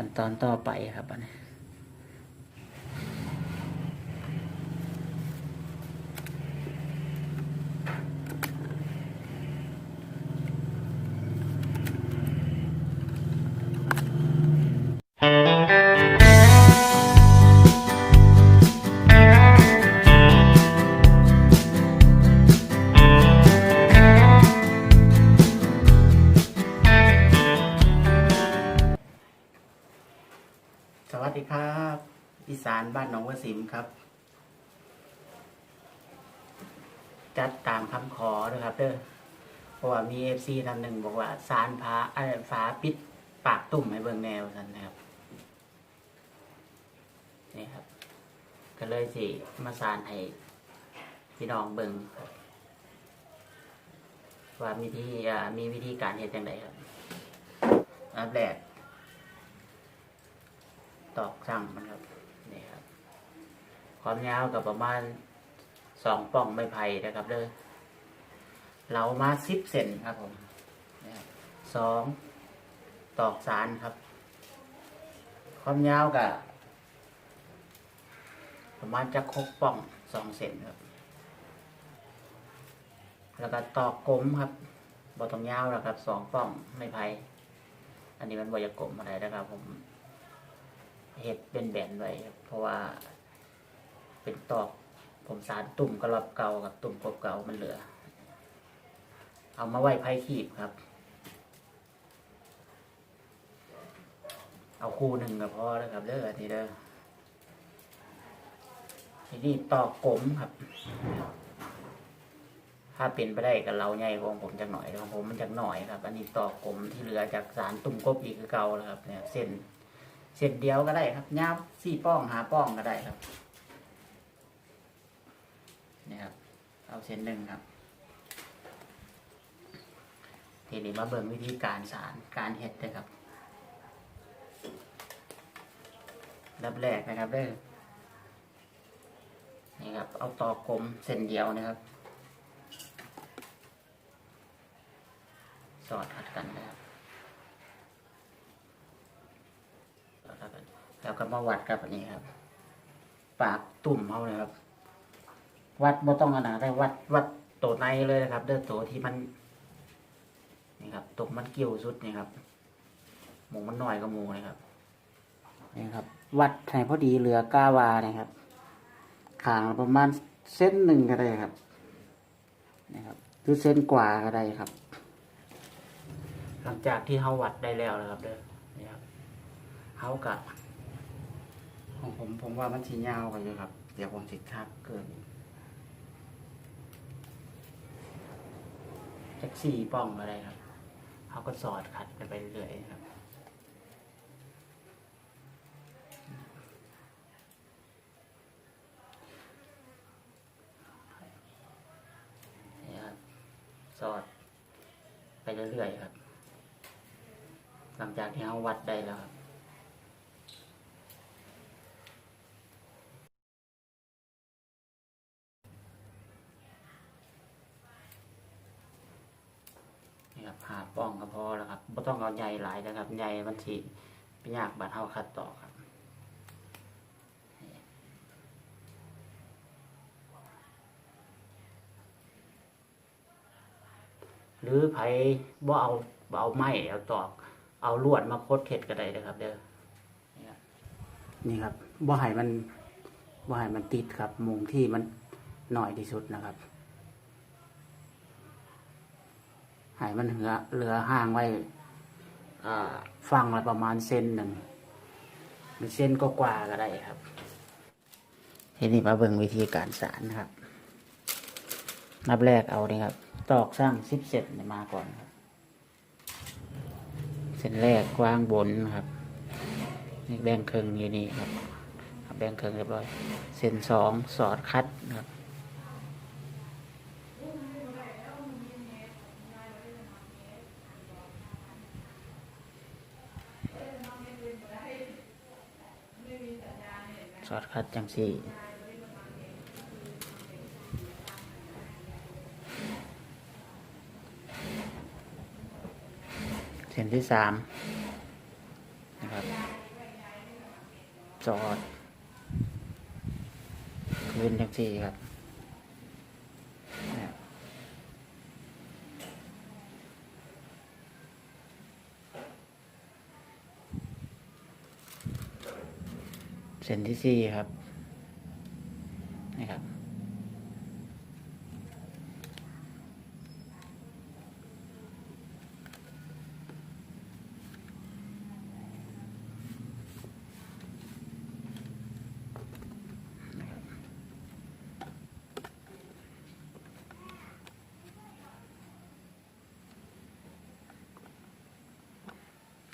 ขั้นตอนต่อไปครับอันนี้ บ้านหนองวสิมครับ จัดตามคำขอนะครับเด้อเพราะว่ามีเอฟซีท่านหนึ่งบอกว่าสารพาไอ้ฟ้าปิดปากตุ่มให้เบิ่งแนวท่านนะครับนี่ครับ ก็เลยสิมาสารให้พี่น้องเบิ่งครับว่ามีที่มีวิธีการเฮ็ดจังไดครับอันแรกตอกสั่งมันครับ ความยาวกับประมาณสองป่องไม้ไผ่นะครับเลยเรามาสิบเซนครับผมสองตอกสารครับ ความยาวกับประมาณจะครบป่องสองเซนครับ แล้วก็ตอกกลมครับบอตรงยาวแล้วครับสองป่องไม้ไผ่อันนี้มันบอยากลมอะไรนะครับ ผมเห็ดเป็นแบนไว้เพราะว่า เป็นตอก ผมสารตุ่มกระลับเก่ากับตุ่มกบเก่ามันเหลือ เอามาไว้ไพ่ขีบครับ เอาคู่หนึ่งก็พอแล้วครับเด้อทีเด้อทีนี้ตอกกลมครับ ถ้าเป็นไปได้กับเราใหญ่ของผมจากหน่อยของผมมันจากหน่อยครับ อันนี้ตอกกลมที่เหลือจากสารตุ่มกบอีกคือเก่าแล้วครับ เนี่ยเส้นเส้นเดียวก็ได้ครับยาวสี่ป้องหาป้องก็ได้ครับ นี่ครับ เอาเส้นหนึ่งครับ ทีนี้มาเบิ่งวิธีการสารการเห็ดนะครับดับแรกนะครับเด้อนี่ครับ เอาตอกลมเส้นเดียวนะครับ สอดขัดกันนะครับแล้วก็มาวัดกับอันนี้ครับ ปากตุ่มเขาเลยครับ วัดบ่ต้องขนาดได้วัดวัดตัวในเลยนะครับ เด้อตัวที่มันนี่ครับตรงมันเกี่ยวสุดนี่ครับ หมูมันหน่อยกับหมูนะครับนี่ครับ วัดให้พอดีเหลือกาวานะครับขางละประมาณเส้นหนึ่งก็ได้ครับนี่ครับหรือเส้นกว่าก็ได้ครับ หลังจากที่เขาวัดได้แล้วนะครับ เด้อนี่ครับเขากับของผมผมว่ามันสียาวไปอยู่ครับ เดี๋ยวผมสิทักเกิน แท็กซี่ป้องอะไรครับเขาก็สอดขัดกันไปเรื่อยๆครับนี่ครับ สอดไปเรื่อยๆครับ หลังจากที่เขาวัดได้แล้วครับ นี่ครับหา ป้องก็พอแล้วครับไม่ต้องเอาใหญ่หลายนะครับใหญ่มันสิเป็นยากบาดเท่าคัดต่อครับหรือไผบ่เอาเอาไม้เอาตอก เอาลวดมาคดเข็ดก็ได้นะครับ เด้อนี่ครับนี่ครับบ่ให้มันบ่ให้มันติดครับมุงที่มันหน่อยที่สุดนะครับ ให้มันเหลือเหลือห่างไว้อ่าฟังละประมาณเซนหนึ่งหรือเซนก็กว่าก็ได้ครับทีนี้มาเบิ่งวิธีการสารนะครับ นับแรกเอานี่ครับ ตอกสร้างสิบเซนนี่มาก่อนครับเส้นแรกกว้างบนนะครับนี่แบ่งครึ่งอยู่นี่ครับครับแบ่งครึ่งเรียบร้อย เส้นสองสอดคัดนะครับ สอดคัดจังสี่เส้นที่สามนะครับจอดคืนจังสี่ครับ เส้นที่สี่ครับนี่ครับ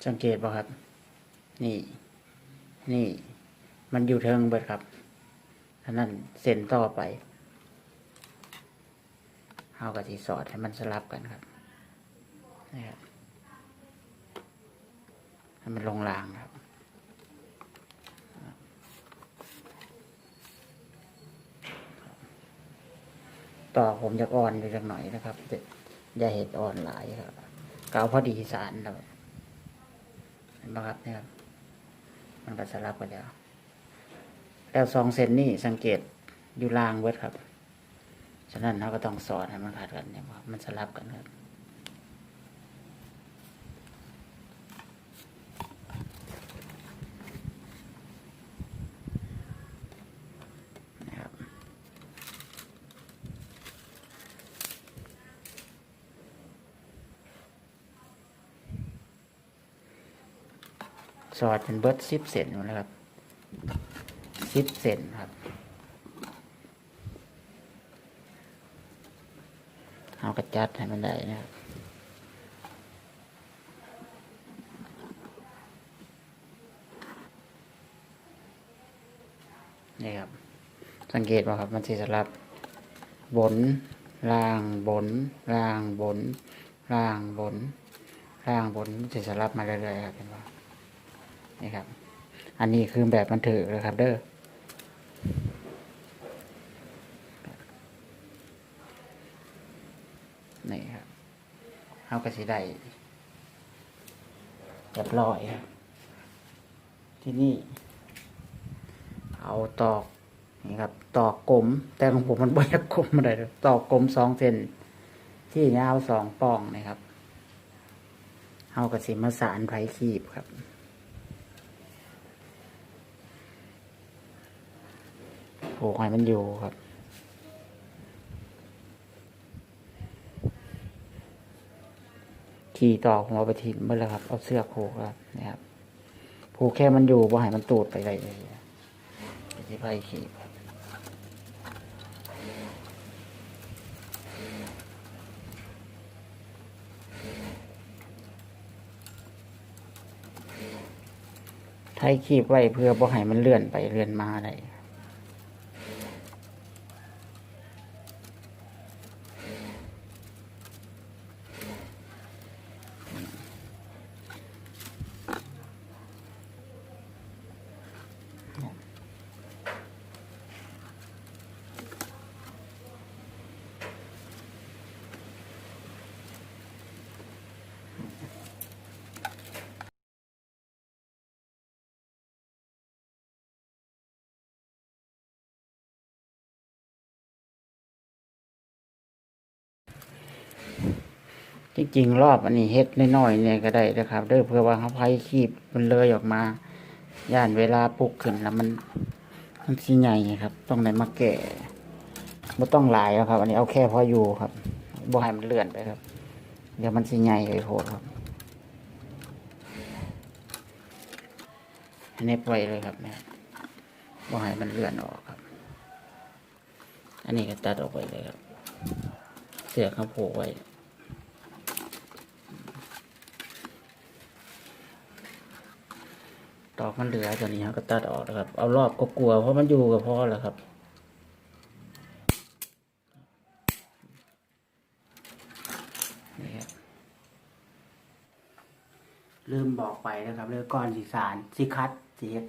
สังเกตป่ะครับ นี่ นี่ มันอยู่เทิงเบิดครับ อันนั้นเส้นต่อไปเอากระทิสอดให้มันสลับกันครับนี่ครับให้มันลงรางครับต่อผมจะอ่อนไปสักหน่อยนะครับอย่าเห็ดอ่อนหลายครับเกาพอดีสารครับเห็นไหมครับเนี่ยครับมันก็สลับกันแล้ว แล้วสองเซนนี่สังเกตอยู่ล่างเวิร์ดครับ ฉะนั้นเราก็ต้องสอดให้มันขาดกันเนี่ยครับมันสลับกันครับนะครับสอดเป็นเบิร์ดสิบเซนอยู่แล้วครับ สิบเซนครับเอากระจัดให้มันได้นะครับนี่ครับ สังเกตว่าครับ มันจะสลับบนล่างบนล่างบนล่างบนล่างบนมันจะสลับมาเรื่อยๆครับเห็นไหมนี่ครับ อันนี้คือแบบมันถือเลยครับ เด้อ นี่ครับเอากระสีได้เรียบร้อยครับ ที่นี่ เอาตอกนี่ครับตอกกลม แต่ของผมมันบ่อยกลมอะไรเลยตอกกลมสองเซนที่ยาวสองปองนะครับเอากระสีมาสารไผ่ขีบครับผูกให้มันอยู่ครับ ขี่ต่อผมเอาไปทิ้งเมื่อแล้วครับ เอาเสื้อผูกครับนะครับ ผูกแค่มันอยู่บ่ให้มันตูดไปเลยที่ไพ่ขี่ครับไทยขีบไว้เพื่อบ่ให้มันเลื่อนไปเลื่อนมาได้ จริงรอบอันนี้เฮ็ดน้อยๆเนี่ยก็ได้นะครับเด้อเพื่อว่าเขาไพ่คีบมันเลยออกมา ย่านเวลาปลุกขึ้นแล้วมันมันสีใหญ่ครับ ต้องไหนมาแก่ไม่ต้องหลายแล้วครับ อันนี้เอาแค่พออยู่ครับบ่ให้มันเลื่อนไปครับ เดี๋ยวมันสีใหญ่ไปโพดครับให้เน็บไว้เลยครับเนี่ยบ่ให้มันเลื่อนออกครับ อันนี้ก็ตัดออกไปเลยครับ เสือกเขาผูกไว้ ตอกมันเหลือตัวนี้ครับก็ตัดออกนะครับ เอารอบก็กลัวเพราะมันอยู่กับพ่อแล้วครับนี่ครับลืมบอกไปนะครับเรื่องก้อนสีสารสีคัดสีเฮ็ด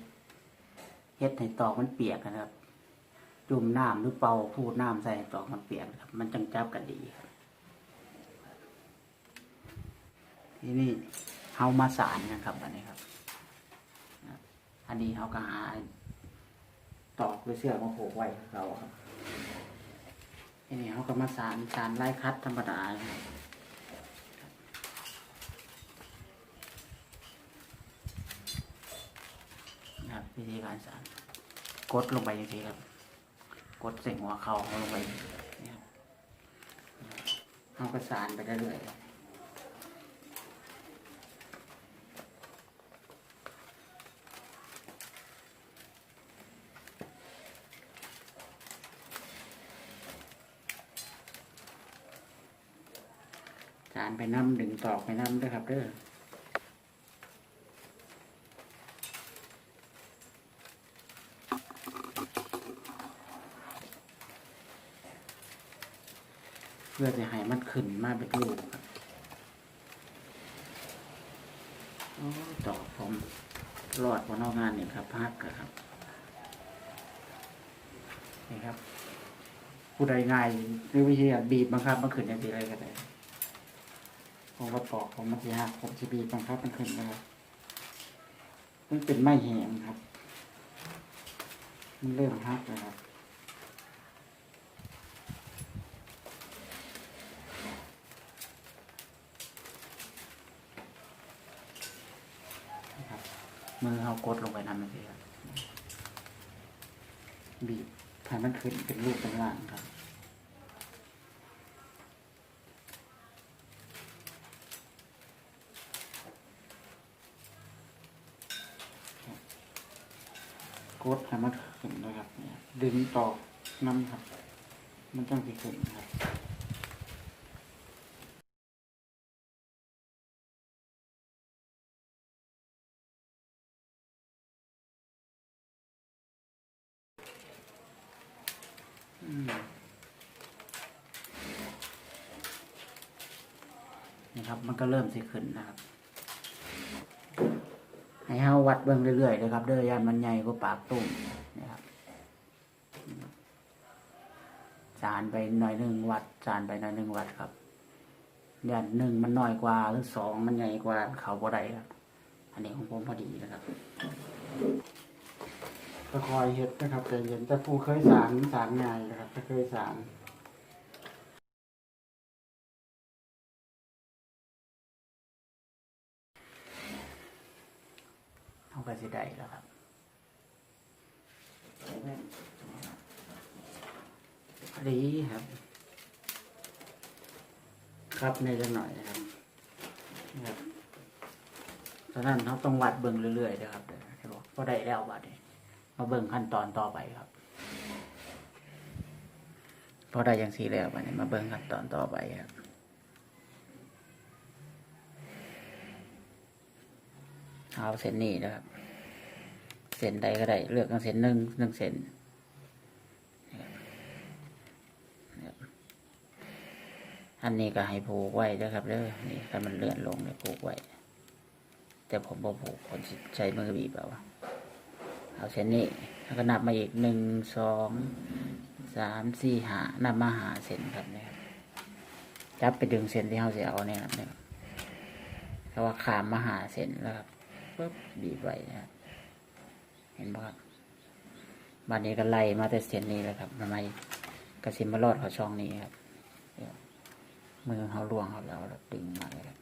เฮ็ดให้ตอกมันเปียกนะครับ จุ่มน้ำหรือเป่าพูดน้ำใส่ให้ตอกมันเปียกครับ มันจังจับกันดีครับทีนี้เฮามาสารนะครับอันนี้ครับ อันนี้เขาก็หาตอกด้วยเสื้อมาผูกไว้เขาครับอันนี้เขาก็มาสารสารไล่คัดธรรมดาครับนะครับวิธีการสารกดลงไปอย่างนี้ครับกดใส่หัวเข่าเขาลงไปนี่ครับเขาก็สารไปเรื่อยๆ ครับสารไปน้ำดึงตอกไปน้ำด้วยครับเด้อเพื่อจะให้มันขึ้นมาเป็นลูกครับโอ้ตอกผมรอดบนนอกงานนี่ครับพักครับ นี่ครับ ผู้ใดง่ายหรือวิธีกาบีบบังคับมันขึ้นอย่างไรก็ได้ ผมก็ปอกผมมันสิหักผมสิบีบบังคับมันขึ้นนะครับมันเป็นไม้แหงครับ มันเริ่มหักนะครับนะครับมือเขากดลงไปนั่นเลยครับบีบให้มันขึ้นเป็นรูปเป็นร่างครับ กดให้มันขึ้นนะครับเนี่ยดึงต่อกน้ำครับ มันต้องสิขึ้นครับอืมนี่ครับ มันก็เริ่มสิขึ้นนะครับ วัดเบิ่งเรื่อยๆเลยครับ เด้อยานมันใหญ่กว่าปากตุ่มนะครับจานไปหน่อยหนึ่งวัดจานไปหน่อยหนึ่งวัดครับยานหนึ่งมันน้อยกว่าหรือสองมันใหญ่กว่าเขาบ่ได้ครับ อันนี้ของผมพอดีนะครับก็คอยเฮ็ดนะครับใจเย็นแต่ผู้เคยสารสารง่ายนะครับถ้าเคยสาร เอาไปสิได้แล้วครับดีครับ ครับในจังหน่อยนะครับนะครับตอนนั้นเขาต้องวัดเบิ่งเรื่อยๆนะครับเดี๋ยวบอกพอได้แล้ววัดนี้มาเบิ่งขั้นตอนต่อไปครับพอได้ย่างสีแล้ววันนี้มาเบิ่งขั้นตอนต่อไปครับ เอาเส้นนี้นะครับ เส้นใดก็ได้ เลือกเอาเส้นหนึ่งหนึ่งเส้นอันนี้ก็ให้ผูกไว้นะครับเด้อนี่ถ้ามันเลื่อนลงเนี่ยผูกไว้ แต่ผมบ่ผูกผมใช้มือบีบเอาเอาเส้นนี้แล้วก็นับมาอีกหนึ่งสองสามสี่หานับมาหาเส้นครับเนี่ยครับจับไปดึงเส้นที่เขาจะเอาเนี่ยครับเนี่ยครับเพราว่าขามมาหาเส้นแล้วครับ ปุ๊บบีบไว้นะครับเห็นไหมครับบันนี้ก็ไล่มาแต่เส้นนี้แล้วครับทำไมกระสิมารอดเขาช่องนี้ครับมือเขาล่วงเขาแล้วแล้วดึงมาเลยครับ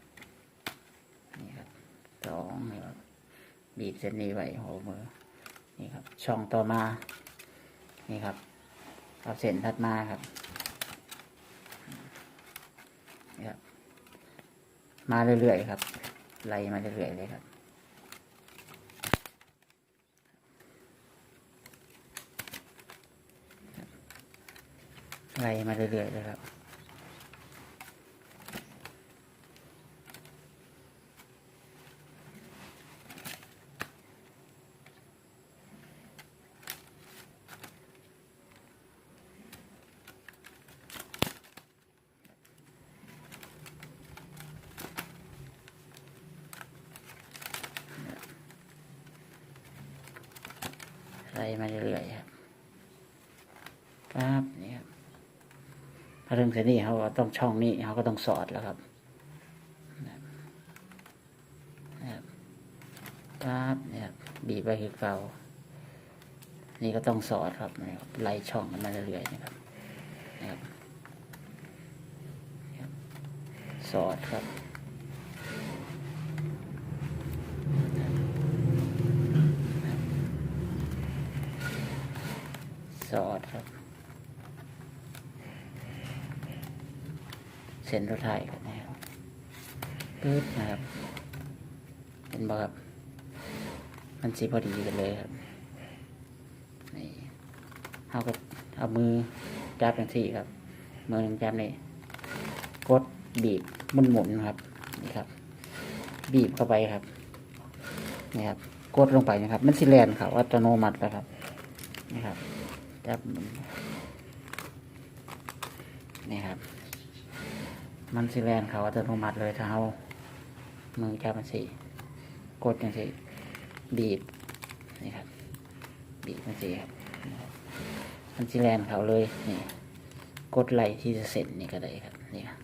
นี่ครับสองนี่ครับบีบเส้นนี้ไว้หัวมือนี่ครับ ช่องต่อมา นี่ครับเอาเส้นถัดมาครับนี่ครับ มาเรื่อยๆครับไล่มาเรื่อยๆเลยครับ ไล่มาเรื่อยๆเลยครับไล่มาเรื่อยๆครับ ครับนี่ครับถ้าเรื่องนี้เขาก็ต้องช่องนี้เขาก็ต้องสอดแล้วครับครับครับนี่ครับบีบไว้คือเก่านี่ก็ต้องสอดครับนะครับไล่ช่องกันมาเรื่อยๆนะครับนะครับสอดครับสอดครับ เส้นรถไถครับนะครับปึ๊บนะครับ เห็นบ่ครับ มันสีพอดีกันเลยครับนี่เอากับเอามือจับอย่างที่ครับ มือหนึ่งจับนี่กดบีบมุนหมุนครับนี่ครับ บีบเข้าไปครับนี่ครับกดลงไปนะครับ มันสิแลนครับอัตโนมัติแล้วครับนี่ครับจับนี่ครับ มันสิแลนเขาอัตโนมัติเลยถ้าเอามือจับมันสิกดอย่างสิบีบนี่ครับบีบมันสิครับมันสิแลนเขาเลยนี่กดไหลที่จะเสร็จนี่ก็ได้ครับนี่ครับ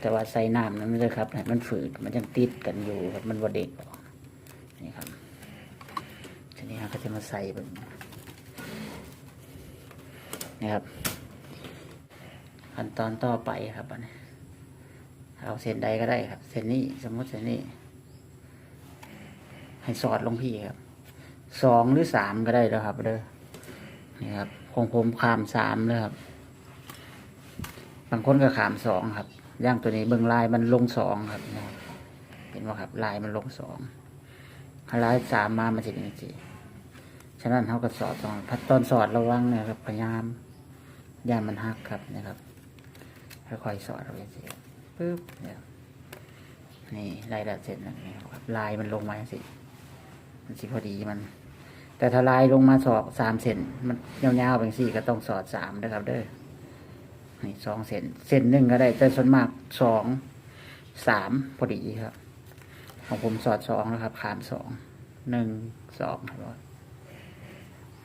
แต่ว่าใส่น้ำนั้นไม่ได้ครับให้มันฝืดมันยังติดกันอยู่ครับมันว่าเด็กออกนี่ครับทีนี้เราก็จะมาใส่แบนนี่ครับ ขั้นตอนต่อไปครับอันนี้เอาเส้นใดก็ได้ครับ เส้นนี้สมมติเส้นนี้ ให้สอดลงพี่ครับสองหรือสามก็ได้แล้วครับเด้อนี่ครับของผมขามสามเลยครับ บางคนก็ขามสองครับย่างตัวนี้เบิ่งลายมันลงสองครับนะเห็นว่าครับลายมันลงสองถ้าลายสามมามันจะเป็นสี่ฉะนั้นเขาก็สอดสองพัดตอนสอดระวังนะครับพยายามย่านมันหักครับนะครับ ค่อยๆสอดเอาไปสิปึ๊บเนี่ยนี่ลายละเสร็จแล้วนี่ครับลายมันลงมาสิมันสิพอดีมัน แต่ถ้าลายลงมาสอบสามเซนมันยาวๆเป็นสี่ก็ต้องสอดสามนะครับ เด้อนี่สองเซนเซนหนึ่งก็ได้ แต่ส่วนมากสองสามพอดีครับ ของผมสอดสองนะครับขามสองหนึ่งสองครับ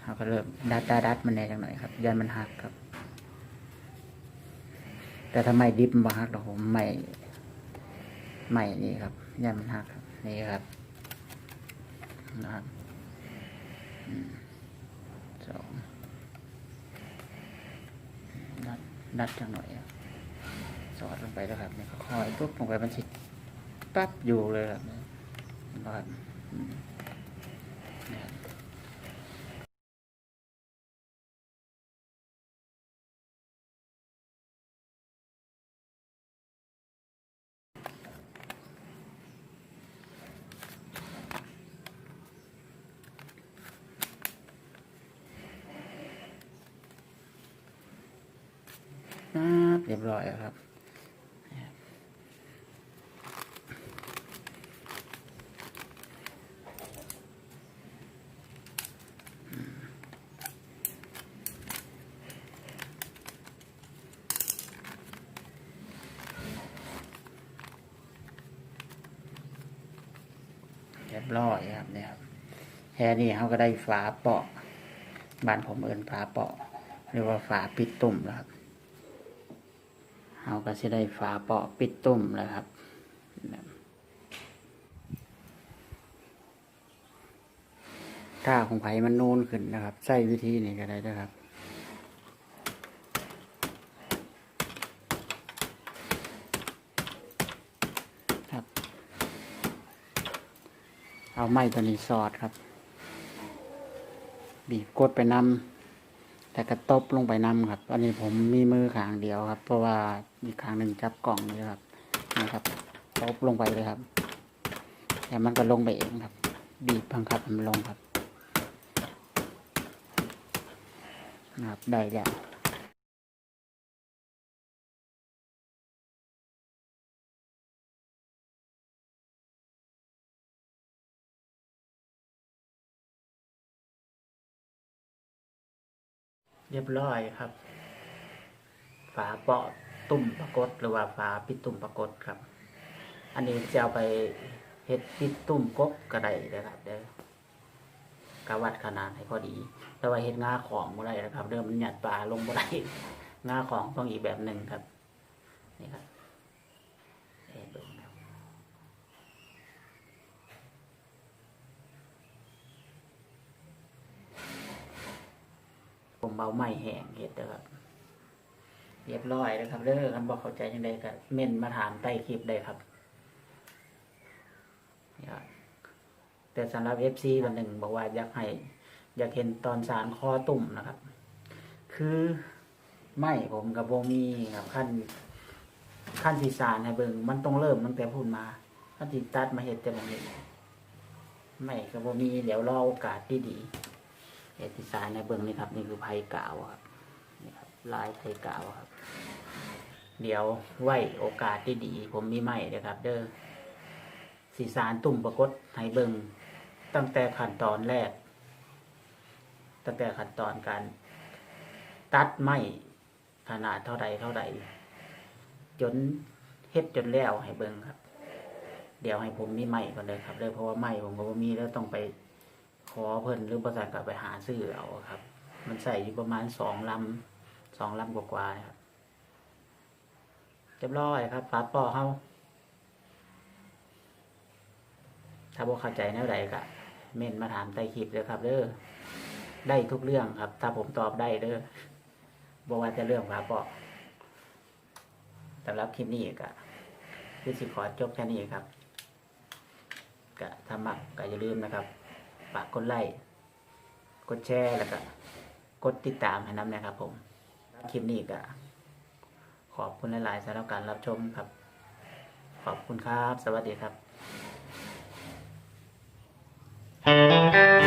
เราก็เริ่มดัดดัดดัดมันแน่จังหน่อยครับยันมันหักครับ แต่ถ้าไม่ดิบมันหักหรอกผมไม่ไม่นี่ครับยันมันหักครับนี่ครับนะครับสองดัดดัดจังหน่อยสอดลงไปแล้วครับนี่ยค่อยปุ๊บลงไปมันสิปั๊บอยู่เลยครับนะครับอืม เรียบร้อยแล้วครับเรียบร้อยครับเนี่ยแค่นี้เขาก็ได้ฝาเปาะบ้านผมเอินฝาเปาะหรือว่าฝาปิดตุ่มแล้วครับ เขาก็จะได้ฝาเปาะปิดตุ่มแล้วครับ ถ้าของไผ่มันนูนขึ้นนะครับ ใส่วิธีนี้ก็ได้นะครับครับ เอาไม้ตัวนี้สอดครับ บีบกดไปนำ แต่กระตบลงไปนำครับ อันนี้ผมมีมือข้างเดียวครับ เพราะว่าอีกข้างหนึ่งจับกล่องนี่ครับนะครับตบลงไปเลยครับ แต่มันก็ลงไปเองครับ บีบบังคับมันลงครับนะครับได้แล้ว เรียบร้อยครับ ฝาเปาะตุ่มปรากฏหรือว่าฝาปิดตุ่มปรากฏครับ อันนี้จะเอาไปเฮ็ดปิดตุ่มกบกระไดนะครับเด้อกะวัดขนาดให้พอดี แต่ว่าเฮ็ดงาของบ่ได้นะครับเดิมมันหยัดปลาลงบ่ได้งาของต้องอีกแบบหนึ่งครับนี่ครับ เอาไม้แห้งเฮ็ดเด้อครับเรียบร้อยแล้วครับเด้อคันบอกเข้าใจยังไงก็เม่นมาถามใต้คลิปได้ครับแต่สำหรับ FC วันหนึ่งบอกว่าอยากให้อยากเห็นตอนสารคอตุ่มนะครับ คือไม่ผมกับโบมีครับขั้นขั้นที่สารให้เบิงมันต้องเริ่มตั้งแต่พูดมาขั้นที่ตัดมาเห็ดแต่บางเห็ดไม่กับโบมีเดี๋ยวรอโอกาสที่ดี เหตุที่สารในเบิงนี่ครับนี่คือไผ่กาวครับนี่ครับลายไผ่กาวครับ เดี๋ยวไว้โอกาสที่ดีผมมีไม่เด้อครับ เด้อสีสารตุ่มประกฏให้เบิงตั้งแต่ขั้นตอนแรก ตั้งแต่ขั้นตอนการตัดไม้ขนาดเท่าใดเท่าใดจนเฮ็ดจนแล้วให้เบิ่งครับ เดี๋ยวให้ผมมีไม้ก่อนเลยครับเลยเพราะว่าไม้ผมก็มีแล้วต้องไป ขอเพิ่นหรือประสานกับไปหาซื้อเอาครับ มันใส่อยู่ประมาณสองลำสองลำกว่าๆครับเรียบร้อยครับฝาปอเฮาถ้าบ่เข้าใจแนวใดก็เม่นมาถามใต้คลิปเลยครับ เด้อได้ทุกเรื่องครับ ถ้าผมตอบได้เด้อบอกว่าจะเรื่องพาปอสำหรับคลิปนี้ก็คือสิขอจบแค่นี้ครับก็ถ้ามักก็อย่าลืมนะครับ ฝากกดไลค์กดแชร์แล้วก็กดติดตามให้น้ำนะครับ ผมคลิปนี้ก็ขอบคุณหลายๆสำหรับการรับชมครับ ขอบคุณครับ สวัสดีครับ